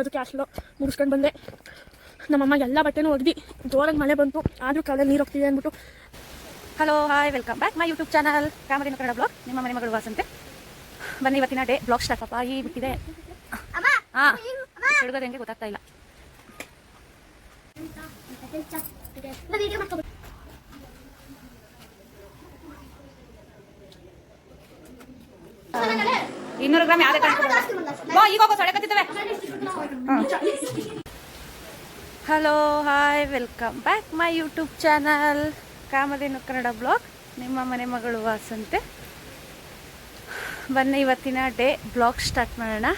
ರಜೆ ಕ್ಯಾಶ್ಲು ಮುಗಿಸ್ಕೊಂಡು ಬಂದೆ. ನಮ್ಮಮ್ಮ ಎಲ್ಲ ಬಟ್ಟೆನೂ ಒಗ್ದು ಜೋರಾಗಿ ಮಳೆ ಬಂತು, ಆದರೂ ಕಾಲಲ್ಲಿ ನೀರು ಹೋಗ್ತಿದೆ ಅಂದ್ಬಿಟ್ಟು. Hello hi welcome back my YouTube channel ಕ್ಯಾಮರಿನ Kannada blog ನಿಮ್ಮ ಮನೆ ಮಗಳು ವಾಸಂತೆ. ಬನ್ನಿ ಇವತ್ತಿನ ಡೇ ಬ್ಲಾಗ್ ಸ್ಟಾರ್ಟ್ ಅಪ್ಪ, ಈ ಬಿಟ್ಟಿದೆ. ಹಾಂ ಹುಡುಗದ ಹೆಂಗೆ ಗೊತ್ತಾಗ್ತಾ ಇಲ್ಲ. ಇನ್ನೂರು ಗ್ರಾಮ್ ಯಾವ್ದೇ ಬಾ, ಈಗ ಹೋಗೋ hello hi welcome back my YouTube channel Kamadhenu Kannada vlog ನಿಮ್ಮ ಮನೆ ಮಗಳು ವಾಸಂತೆ. ಬನ್ನಿ, ಇವತ್ತಿನ ಡೇ ಬ್ಲಾಗ್ ಸ್ಟಾರ್ಟ್ ಮಾಡೋಣ.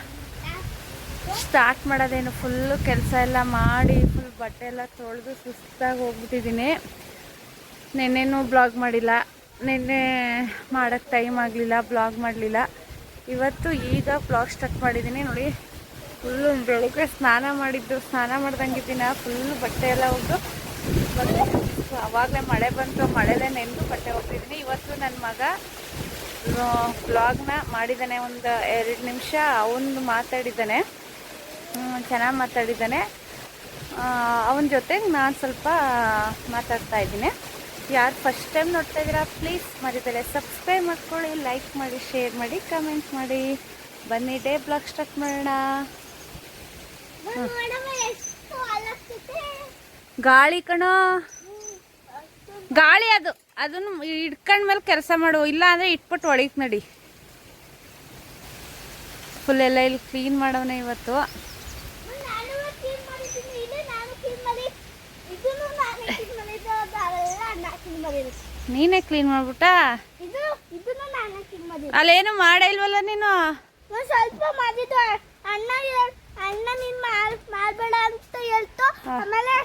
ಸ್ಟಾರ್ಟ್ ಮಾಡೋದೇನು ಫುಲ್ಲು ಕೆಲಸ ಎಲ್ಲ ಮಾಡಿ ಫುಲ್ ಬಟ್ಟೆ ಎಲ್ಲ ತೊಳೆದು ಸುಸ್ತಾಗಿ ಹೋಗ್ಬಿಟ್ಟಿದ್ದೀನಿ. ನಿನ್ನೆನೂ ಬ್ಲಾಗ್ ಮಾಡಿಲ್ಲ. ನಿನ್ನೆ ಮಾಡೋಕ್ಕೆ ಟೈಮ್ ಆಗಲಿಲ್ಲ ಬ್ಲಾಗ್ ಮಾಡಲಿಲ್ಲ. ಇವತ್ತು ಈಗ ಬ್ಲಾಗ್ ಸ್ಟಾರ್ಟ್ ಮಾಡಿದ್ದೀನಿ ನೋಡಿ ಫುಲ್ಲು ಬೆಳಗ್ಗೆ ಸ್ನಾನ ಮಾಡಿದ್ದು, ಸ್ನಾನ ಮಾಡ್ದಂಗಿದ್ದೀನ ಫುಲ್ ಬಟ್ಟೆ ಎಲ್ಲ ಮತ್ತೆ ಅವಾಗಲೇ ಮಳೆ ಬಂತು ಮಳೆಲೇ ನೆನೆದು ಬಟ್ಟೆ ಹೋಗ್ತಿದ್ದೀನಿ ಇವತ್ತು ನನ್ನ ಮಗ ಬ್ಲಾಗ್ನ ಮಾಡಿದ್ದಾನೆ ಒಂದು ಎರಡು ನಿಮಿಷ. ಅವನು ಮಾತಾಡಿದ್ದಾನೆ ಚೆನ್ನಾಗಿ ಮಾತಾಡಿದ್ದಾನೆ ಅವನ ಜೊತೆಗೆ ನಾನು ಸ್ವಲ್ಪ ಮಾತಾಡ್ತಾ ಇದ್ದೀನಿ. ಯಾರು ಫಸ್ಟ್ ಟೈಮ್ ನೋಡ್ತಾ ಇದ್ದೀರಾ ಪ್ಲೀಸ್ ಮರಿತಾರೆ ಸಬ್ಸ್ಕ್ರೈಬ್ ಮಾಡ್ಕೊಳ್ಳಿ ಲೈಕ್ ಮಾಡಿ ಶೇರ್ ಮಾಡಿ ಕಮೆಂಟ್ ಮಾಡಿ. ಬನ್ನಿ ಡೇ ಬ್ಲಾಗ್ ಸ್ಟಾರ್ಟ್ ಮಾಡೋಣ. ಗಾಳಿ ಕಣೋ. ಗಾಳಿ ಅದು, ಅದನ್ನು ಹಿಡ್ಕೊಂಡ ಮೇಲೆ ಕೆಲಸ ಮಾಡು. ಇಲ್ಲ ಅಂದ್ರೆ ಇಟ್ಬಿಟ್ಟು ಒಳಗೆ ನಡಿ. ಫುಲ್ ಎಲ್ಲ ಇಲ್ಲಿ ಕ್ಲೀನ್ ಮಾಡೋಣ ಇವತ್ತು. ನೀನೇ ಕ್ಲೀನ್ ಮಾಡ್ಬಿಟ್ಟ? ಅಲ್ಲೇನು ಮಾಡ ಇಲ್ವಲ್ಲ ನೀನು? ಸ್ವಲ್ಪ ಮಾಡಿದ್ದು. ಅಣ್ಣ ಅಣ್ಣ ನೀನ್ ಮಾಡಬೇಡ ಅಂತ ಹೇಳ್ತು. ಆಮೇಲೆ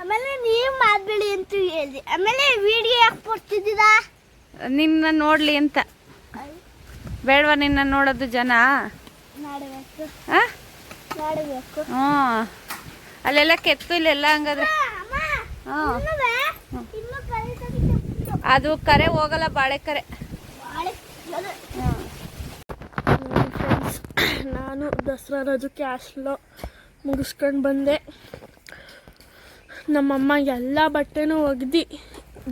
ಆಮೇಲೆ ನೀವ್ ಮಾಡ್ಬೇಡಿ ಅಂತ ಹೇಳಿ. ಆಮೇಲೆ ವಿಡಿಯೋ ಯಾಕೆ ಕೊಡ್ತಿದ್ದೀರಾ? ನಿನ್ನ ನೋಡ್ಲಿ ಅಂತ. ಬೇಡವಾ ನಿನ್ನ ನೋಡೋದು ಜನ? ಹ್ಞೂ ಅಲ್ಲೆಲ್ಲ ಕೆತ್ತು ಇಲ್ಲೆಲ್ಲ ಹಂಗಾದ್ರೆ. ಅಮ್ಮ ಹ್ಞೂ ಅದು ಕರೆ ಹೋಗಲ್ಲ ಬಾಳೆ ಕರೆ. ಫ್ರೆಂಡ್ಸ್ ನಾನು ದಸರಾ ರಜಕ್ಕೆ ಕ್ಯಾಶ್ಲು ಮುಗಿಸ್ಕೊಂಡು ಬಂದೆ. ನಮ್ಮಮ್ಮ ಎಲ್ಲ ಬಟ್ಟೆನೂ ಒಗ್ದು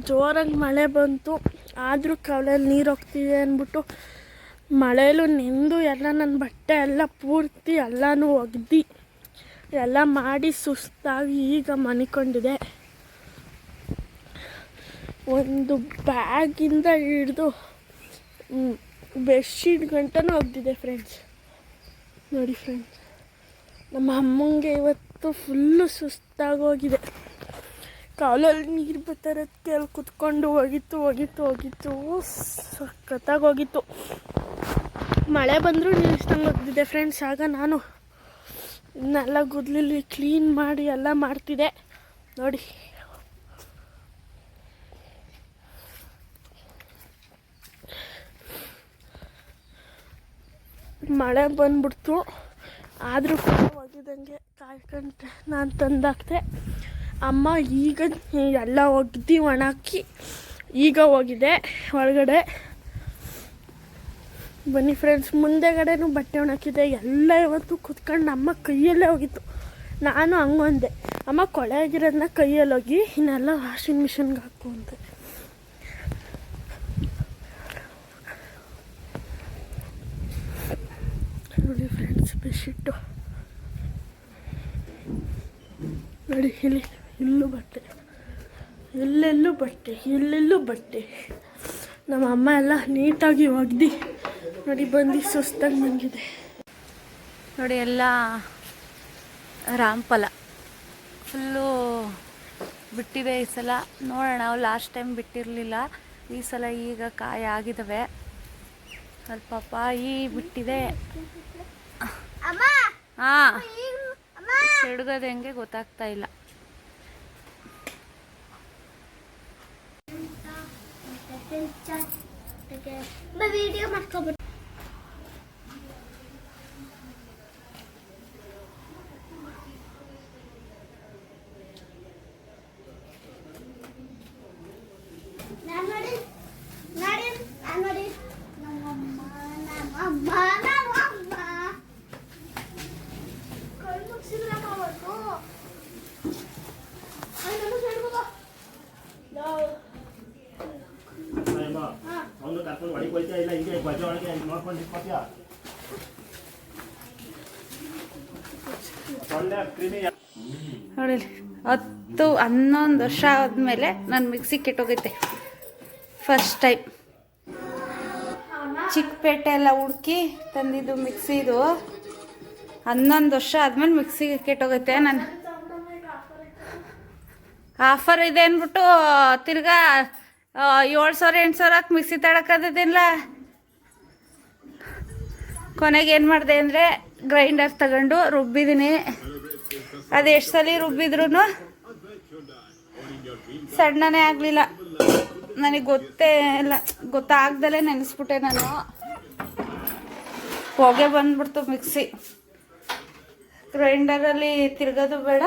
ಜೋರಾಗಿ ಮಳೆ ಬಂತು. ಆದರೂ ಕವಲಲ್ಲಿ ನೀರು ಹೋಗ್ತಿದೆ ಅಂದ್ಬಿಟ್ಟು ಮಳೆಯಲ್ಲೂ ನೆಂದು ಎಲ್ಲ ನನ್ನ ಬಟ್ಟೆ ಎಲ್ಲ ಪೂರ್ತಿ ಎಲ್ಲನೂ ಒಗ್ದು ಎಲ್ಲ ಮಾಡಿ ಸುಸ್ತಾಗಿ ಈಗ ಮನಿಕೊಂಡಿದೆ. ಒಂದು ಬ್ಯಾಗಿಂದ ಹಿಡಿದು ಬೆಡ್ಶೀಟ್ ಗಂಟನೂ ಒಗ್ದಿದೆ ಫ್ರೆಂಡ್ಸ್ ನೋಡಿ ಫ್ರೆಂಡ್ಸ್ ನಮ್ಮ ಅಮ್ಮಂಗೆ ಇವತ್ತು ಫುಲ್ಲು ಸುಸ್ತಾಗೋಗಿದೆ. ಕಾಲಲ್ಲಿ ನೀರು ಬರ್ತಾರದಕ್ಕೆ ಅಲ್ಲಿ ಕುತ್ಕೊಂಡು ಹೋಗಿತ್ತು ಹೋಗಿತ್ತು ಹೋಗಿತ್ತು ಸಖತ್ತಾಗಿ ಹೋಗಿತ್ತು ಮಳೆ ಬಂದರೂ ನಿಲ್ಲಿಸ್ದಂಗೆ ಹೋಗ್ತಿದ್ದೆ ಫ್ರೆಂಡ್ಸ್ ಆಗ ನಾನು ಇನ್ನೆಲ್ಲ ಗುದ್ಲಿಲ್ಲಿ ಕ್ಲೀನ್ ಮಾಡಿ ಎಲ್ಲ ಮಾಡ್ತಿದ್ದೆ. ನೋಡಿ. ಮಳೆ ಬಂದ್ಬಿಡ್ತು. ಆದರೂ ಕೂಡ ಒಗಿದಂಗೆ ಕಾಯ್ಕೊಂಡೆ ನಾನು ತಂದಾಕ್ದೆ ಅಮ್ಮ, ಈಗ ಎಲ್ಲ ಒಗ್ದು ಒಣಾಕಿ, ಈಗ ಹೋಗಿದೆ ಒಳಗಡೆ. ಬನ್ನಿ ಫ್ರೆಂಡ್ಸ್ ಮುಂದೆಗಡೆನೂ ಬಟ್ಟೆ ಒಣಕಿದೆ ಎಲ್ಲ ಇವತ್ತು ಕುತ್ಕೊಂಡು ಅಮ್ಮ ಕೈಯಲ್ಲೇ ಹೋಗಿತ್ತು ನಾನು ಹಂಗೊಂದೆ. ಅಮ್ಮ ಕೊಳೆ ಆಗಿರೋದನ್ನ ಕೈಯಲ್ಲಿ ಹೋಗಿ ಇನ್ನೆಲ್ಲ ವಾಷಿಂಗ್ ಮಿಷಿನ್ಗೆ ಹಾಕು ಅಂತ. ನೋಡಿ ಫ್ರೆಂಡ್ಸ್ ಬೆಡ್ಶೀಟು. ನೋಡಿ, ಇಲ್ಲಿ, ಇಲ್ಲೂ ಬಟ್ಟೆ. ಎಲ್ಲೆಲ್ಲೂ ಬಟ್ಟೆ ಎಲ್ಲೆಲ್ಲೂ ಬಟ್ಟೆ. ನಮ್ಮ ಅಮ್ಮ ಎಲ್ಲ ನೀಟಾಗಿ ಒಗ್ದು, ನೋಡಿ, ಬಂದು ಸುಸ್ತಾಗಿ ಬಂದಿದೆ. ನೋಡಿ, ಎಲ್ಲ ರಾಮಫಲ. ಫುಲ್ಲು ಬಿಟ್ಟಿದೆ ಈ ಸಲ. ನೋಡೋಣ ನಾವು ಲಾಸ್ಟ್ ಟೈಮ್ ಬಿಟ್ಟಿರಲಿಲ್ಲ. ಈ ಸಲ ಈಗ ಕಾಯಿ ಆಗಿದ್ದಾವೆ ಸ್ವಲ್ಪ ಪಾಯಿ ಬಿಟ್ಟಿದೆ. ಅಮ್ಮ ಹಾಂ ಹಿಡ್ಗೋದು ಹೆಂಗೆ ಗೊತ್ತಾಗ್ತಾ ಇಲ್ಲ ವಿಡಿಯೋ ಮಾಡ್ಕೊಬಿಟ್ಟು ನಾನ್ ನೋಡಿ ನೋಡಿ ನಾನ್ ನೋಡಿ ನಮ್ಮಮ್ಮ ನಮ್ಮಮ್ಮ ನಮ್ಮಮ್ಮ ಕಣ್ ಒಳಗೆ ಹೋಯ್ತಾ ಇಲ್ಲ ಹಿಂಗೆ ಬಜೆ ನೋಡಿ ಹತ್ತು, ಹನ್ನೊಂದು ವರ್ಷ ಆದಮೇಲೆ ನಾನು ಮಿಕ್ಸಿ ಕೆಟ್ಟೋಗೈತೆ. ಫಸ್ಟ್ ಟೈಮ್ ಚಿಕ್ಕಪೇಟೆ ಎಲ್ಲ ಹುಡುಕಿ ತಂದಿದ್ದು ಮಿಕ್ಸಿದು. ಹನ್ನೊಂದು ವರ್ಷ ಆದ್ಮೇಲೆ ಮಿಕ್ಸಿ ಕೆಟ್ಟೋಗೈತೆ ನಾನು. ಆಫರ್ ಇದೆ ಅಂದ್ಬಿಟ್ಟು ತಿರ್ಗಾ ಏಳು ಸಾವಿರ, ಎಂಟು ಸಾವಿರ ಹಾಕಿ ಮಿಕ್ಸಿ ತಡಕದಿಲ್ಲ ಕೊನೆಗೆ ಏನು ಮಾಡಿದೆ ಅಂದರೆ ಗ್ರೈಂಡರ್ ತಗೊಂಡು ರುಬ್ಬಿದ್ದೀನಿ ಅದು ಎಷ್ಟು ಸಲ ರುಬ್ಬಿದ್ರು ಸಣ್ಣನೇ ಆಗಲಿಲ್ಲ. ನನಗೆ ಗೊತ್ತೇ ಇಲ್ಲ. ಗೊತ್ತಾಗ್ದಲೇ ನೆನೆಸ್ಬಿಟ್ಟೆ ನಾನು. ಹೊಗೆ ಬಂದ್ಬಿಡ್ತು ಮಿಕ್ಸಿ. ಗ್ರೈಂಡರಲ್ಲಿ ತಿರ್ಗೋದು ಬೇಡ.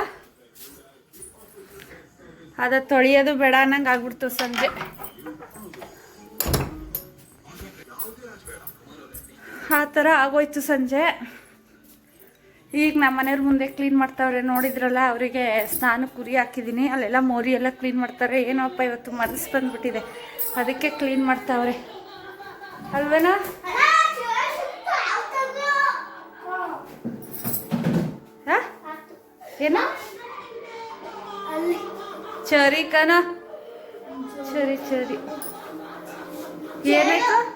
ಅದ ತೊಳೆಯೋದು ಬೇಡ ಅನ್ನಂಗೆ ಆಗ್ಬಿಡ್ತು ಸಂಜೆ. ಆ ಥರ ಆಗೋಯ್ತು ಸಂಜೆ. ಈಗ ನಮ್ಮ ಮನೆಯವ್ರ ಮುಂದೆ ಕ್ಲೀನ್ ಮಾಡ್ತಾವ್ರೆ, ನೋಡಿದ್ರಲ್ಲ, ಅವರಿಗೆ ಸ್ನಾನ ಕುರಿ ಹಾಕಿದ್ದೀನಿ ಅಲ್ಲೆಲ್ಲ ಮೋರಿ ಎಲ್ಲ ಕ್ಲೀನ್ ಮಾಡ್ತಾರೆ. ಏನೋಪ್ಪ ಇವತ್ತು ಮನಸ್ಸು ಬಂದ್ಬಿಟ್ಟಿದೆ. ಅದಕ್ಕೆ ಕ್ಲೀನ್ ಮಾಡ್ತಾವ್ರೆ. ಅಲ್ವೇನಾ? ಏನು? ಚರಿ ಕಣ. ಚರಿ ಚರಿ. ಏನಾಯ್ತು?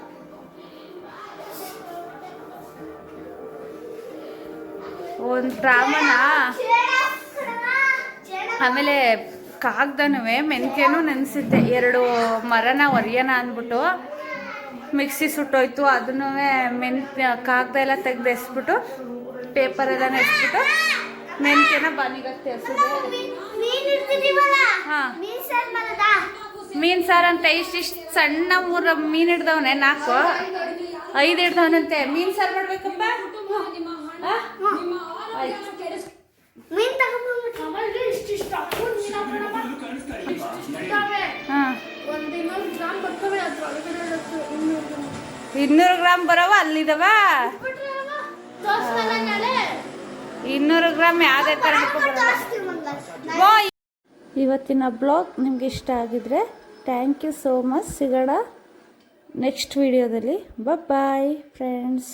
ಒಂದು ಬ್ರಾಹ್ಮಣ ಆಮೇಲೆ ಕಾಗ್ದನೂ ಮೆಂತ್ಯನೂ ನೆನೆಸಿದ್ದೆ. ಎರಡು ಮರನ ಒರಿಯೋಣ ಅಂದ್ಬಿಟ್ಟು ಮಿಕ್ಸಿ ಸುಟ್ಟೋಯ್ತು. ಅದನ್ನು ಮೆಂತ್ಯ ಕಾಗ್ದ ಎಲ್ಲ ತೆಗ್ದು ಎಸ್ಬಿಟ್ಟು ಪೇಪರ್ ಎಲ್ಲ ನೆಸ್ಬಿಟ್ಟು ಮೆಂತ್ಯನ ಬಾನಿಗತ್ತೆ ಹಾಂ. ಮೀನ್ ಸಾರ್ ಅಂತ ಇಷ್ಟಿಷ್ಟು ಸಣ್ಣ ಮೂರು ಮೀನು ಹಿಡ್ದವನೆ, ನಾಲ್ಕು. ಐದು ಹಿಡ್ದವನಂತೆ. ಮೀನು ಸಾರು ಮಾಡ್ಬೇಕಪ್ಪ. ಇನ್ನೂರು ಗ್ರಾಮ್ ಬರವ ಅಲ್ಲಿದವ? ಇನ್ನೂರು ಗ್ರಾಮ್ ಯಾವುದೇ ಥರ ಇವತ್ತಿನ ಬ್ಲಾಗ್ ನಿಮ್ಗೆ ಇಷ್ಟ ಆಗಿದ್ರೆ ಥ್ಯಾಂಕ್ ಯು ಸೋ ಮಚ್ ಸಿಗೋಣ ನೆಕ್ಸ್ಟ್ ವಿಡಿಯೋದಲ್ಲಿ ಬಾಯ್ ಫ್ರೆಂಡ್ಸ್